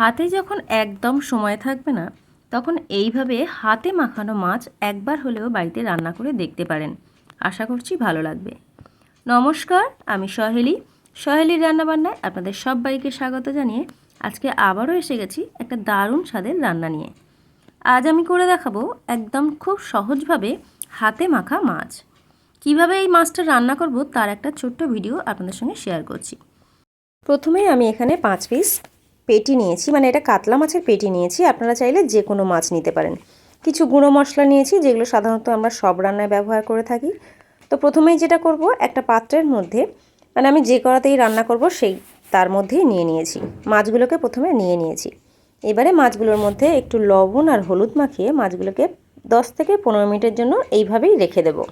হাতে যখন একদম সময় থাকবে না, তখন এইভাবে হাতে মাখানো মাছ একবার হলেও বাড়িতে রান্না করে দেখতে পারেন। আশা করছি ভালো লাগবে। নমস্কার, আমি সহেলি। সহেলির রান্নাবান্নায় আপনাদের সবাইকে স্বাগত জানিয়ে আজকে আবারও এসে গেছি একটা দারুণ স্বাদের রান্না নিয়ে। আজ আমি করে দেখাবো একদম খুব সহজভাবে হাতে মাখা মাছ। কীভাবে এই মাছটা রান্না করব তার একটা ছোট্ট ভিডিও আপনাদের সঙ্গে শেয়ার করছি। প্রথমে আমি এখানে পাঁচ পিস পেটি নিয়েছি মানে এটা কাতলা মাছের পেটি নিয়েছি, আপনারা চাইলে যে কোনো মাছ নিতে পারেন। কিছু গুঁড়ো মশলা নিয়েছি, যেগুলো সাধারণত আমরা সব রান্নায় ব্যবহার করে থাকি। তো প্রথমেই যেটা করব, একটা পাত্রের মধ্যে মানে আমি যে করাতেই রান্না করব, সেই তার মধ্যেই নিয়ে নিয়েছি। মাছগুলোকে প্রথমে নিয়ে নিয়েছি। এবারে মাছগুলোর মধ্যে একটু লবণ আর হলুদ মাখিয়ে মাছগুলোকে দশ থেকে পনেরো মিনিটের জন্য এইভাবেই রেখে দেবো।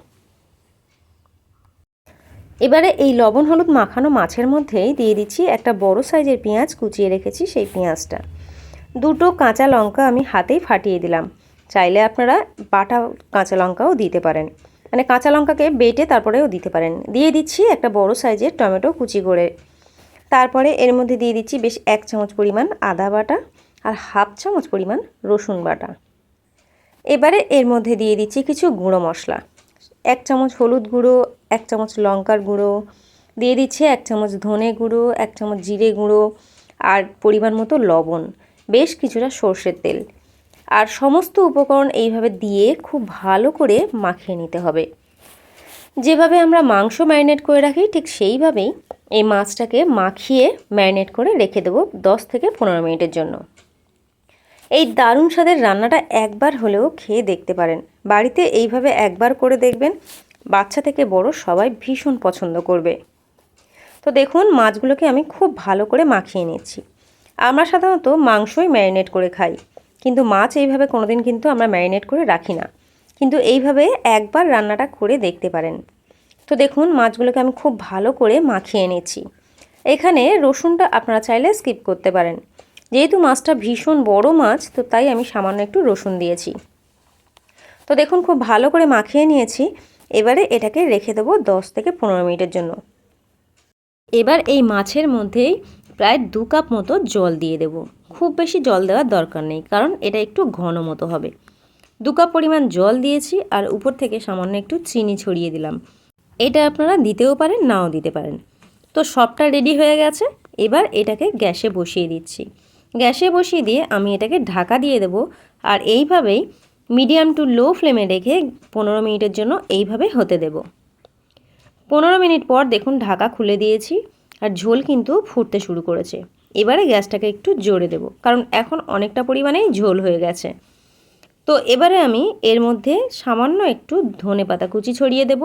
এবারে এই লবণ হলুদ মাখানো মাছের মধ্যেই দিয়ে দিচ্ছি একটা বড় সাইজের পেঁয়াজ, কুচিয়ে রেখেছি সেই পেঁয়াজটা। দুটো কাঁচা লঙ্কা আমি হাতেই ফাটিয়ে দিলাম। চাইলে আপনারা বাটা কাঁচা লঙ্কাও দিতে পারেন। মানে কাঁচা লঙ্কাকে বেটে তারপরেও দিতে পারেন। দিয়ে দিচ্ছি একটা বড় সাইজের টমেটো কুচি করে। তারপরে এর মধ্যে দিয়ে দিচ্ছি বেশ এক চামচ পরিমাণ আদা বাটা আর হাফ চামচ পরিমাণ রসুন বাটা। এবারে এর মধ্যে দিয়ে দিচ্ছি কিছু গুঁড়ো মশলা। এক চামচ হলুদ গুঁড়ো এক চামচ লঙ্কার গুঁড়ো দিয়ে দিচ্ছে এক চামচ ধনে গুঁড়ো, এক চামচ জিরে গুঁড়ো আর পরিমাণ মতো লবণ, বেশ কিছুটা সর্ষের তেল। আর সমস্ত উপকরণ এইভাবে দিয়ে খুব ভালো করে মাখিয়ে নিতে হবে। যেভাবে আমরা মাংস ম্যারিনেট করে রাখি, ঠিক সেইভাবেই এই মাছটাকে মাখিয়ে ম্যারিনেট করে রেখে দেবো দশ থেকে পনেরো মিনিটের জন্য। এই দারুণ স্বাদের রান্নাটা একবার হলেও খেয়ে দেখতে পারেন। বাড়িতে এইভাবে একবার করে দেখবেন বাচ্চা থেকে বড় সবাই ভীষণ পছন্দ করবে। তো দেখুন, মাছগুলোকে আমি খুব ভালো করে মাখিয়ে নিচ্ছি। আমরা সাধারণত মাংসই ম্যারিনেট করে খাই, কিন্তু মাছ এইভাবে কোনোদিন কিন্তু আমরা ম্যারিনেট করে রাখি না। কিন্তু এইভাবে একবার রান্নাটা করে দেখতে পারেন। তো দেখুন, মাছগুলোকে আমি খুব ভালো করে মাখিয়ে নিচ্ছি। এখানে রসুনটা আপনারা চাইলে স্কিপ করতে পারেন। যেহেতু মাছটা ভীষণ বড় মাছ, তো তাই আমি সামান্য একটু রসুন দিয়েছি। তো দেখুন, খুব ভালো করে মাখিয়ে নিয়েছি। এবারে এটাকে রেখে দেবো দশ থেকে পনেরো মিনিটের জন্য। এবার এই মাছের মধ্যেই প্রায় দু কাপ মতো জল দিয়ে দেব। খুব বেশি জল দেওয়ার দরকার নেই, কারণ এটা একটু ঘন মতো হবে। দু কাপ পরিমাণ জল দিয়েছি আর উপর থেকে সামান্য একটু চিনি ছড়িয়ে দিলাম। এটা আপনারা দিতেও পারেন, নাও দিতে পারেন। তো সবটা রেডি হয়ে গেছে, এবার এটাকে গ্যাসে বসিয়ে দিচ্ছি। গ্যাসে বসিয়ে দিয়ে আমি এটাকে ঢাকা দিয়ে দেব আর এইভাবেই মিডিয়াম টু লো ফ্লেমে রেখে পনেরো মিনিটের জন্য এইভাবে হতে দেব। পনেরো মিনিট পর দেখুন ঢাকা খুলে দিয়েছি আর ঝোল কিন্তু ফুটতে শুরু করেছে। এবারে গ্যাসটাকে একটু জোরে দেব, কারণ এখন অনেকটা পরিমাণেই ঝোল হয়ে গেছে। তো এবারে আমি এর মধ্যে সামান্য একটু ধনে পাতা কুচি ছড়িয়ে দেব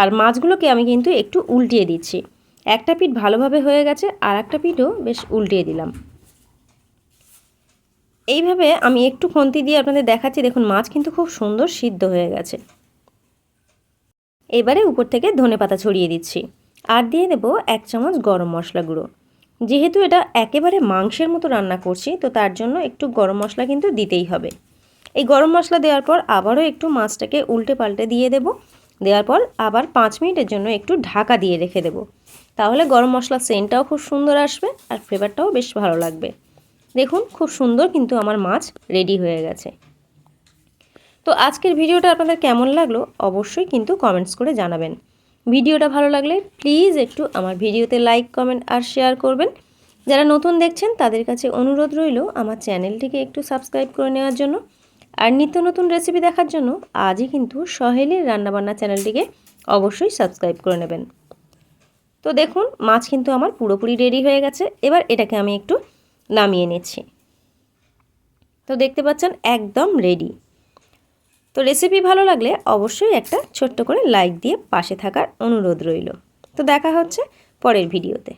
আর মাছগুলোকে আমি কিন্তু একটু উল্টিয়ে দিচ্ছি। একটা পিঠ ভালোভাবে হয়ে গেছে আর একটা পিঠও বেশ উল্টিয়ে দিলাম। এইভাবে আমি একটু খন্তি দিয়ে আপনাদের দেখাচ্ছি। দেখুন, মাছ কিন্তু খুব সুন্দর সিদ্ধ হয়ে গেছে। এবারে উপর থেকে ধনে পাতা ছড়িয়ে দিচ্ছি। আর দিয়ে দেবো এক চামচ গরম মশলা গুঁড়ো। যেহেতু এটা একেবারে মাংসের মতো রান্না করছি, তো তার জন্য একটু গরম মশলা কিন্তু দিতেই হবে। এই গরম মশলা দেওয়ার পর আবারও একটু মাছটাকে উল্টে পাল্টে দিয়ে দেব। দেওয়ার পর আবার পাঁচ মিনিটের জন্য একটু ঢাকা দিয়ে রেখে দেব। তাহলে গরম মশলার সেন্টটাও খুব সুন্দর আসবে আর ফ্লেভারটাও বেশ ভালো লাগবে। দেখুন, খুব সুন্দর কিন্তু আমার মাছ রেডি হয়ে গেছে। তো আজকের ভিডিওটা আপনাদের কেমন লাগল অবশ্যই কিন্তু কমেন্টস করে জানাবেন। ভিডিওটা ভালো লাগলে প্লিজ একটু আমার ভিডিওতে লাইক কমেন্ট আর শেয়ার করবেন। যারা নতুন দেখছেন, তাদের কাছে অনুরোধ রইল আমার চ্যানেলটিকে একটু সাবস্ক্রাইব করে নেওয়ার জন্য। আর নিত্য নতুন রেসিপি দেখার জন্য আজই কিন্তু সহেলির রান্নাবান্না চ্যানেলটিকে অবশ্যই সাবস্ক্রাইব করে নেবেন। তো দেখুন, মাছ কিন্তু আমার পুরোপুরি রেডি হয়ে গেছে। এবার এটাকে আমি একটু নামিয়ে নিচ্ছি। তো দেখতে পাচ্ছেন একদম রেডি তো রেসিপি ভালো লাগলে অবশ্যই একটা ছোট্ট করে লাইক দিয়ে পাশে থাকার অনুরোধ রইল। তো দেখা হচ্ছে পরের ভিডিওতে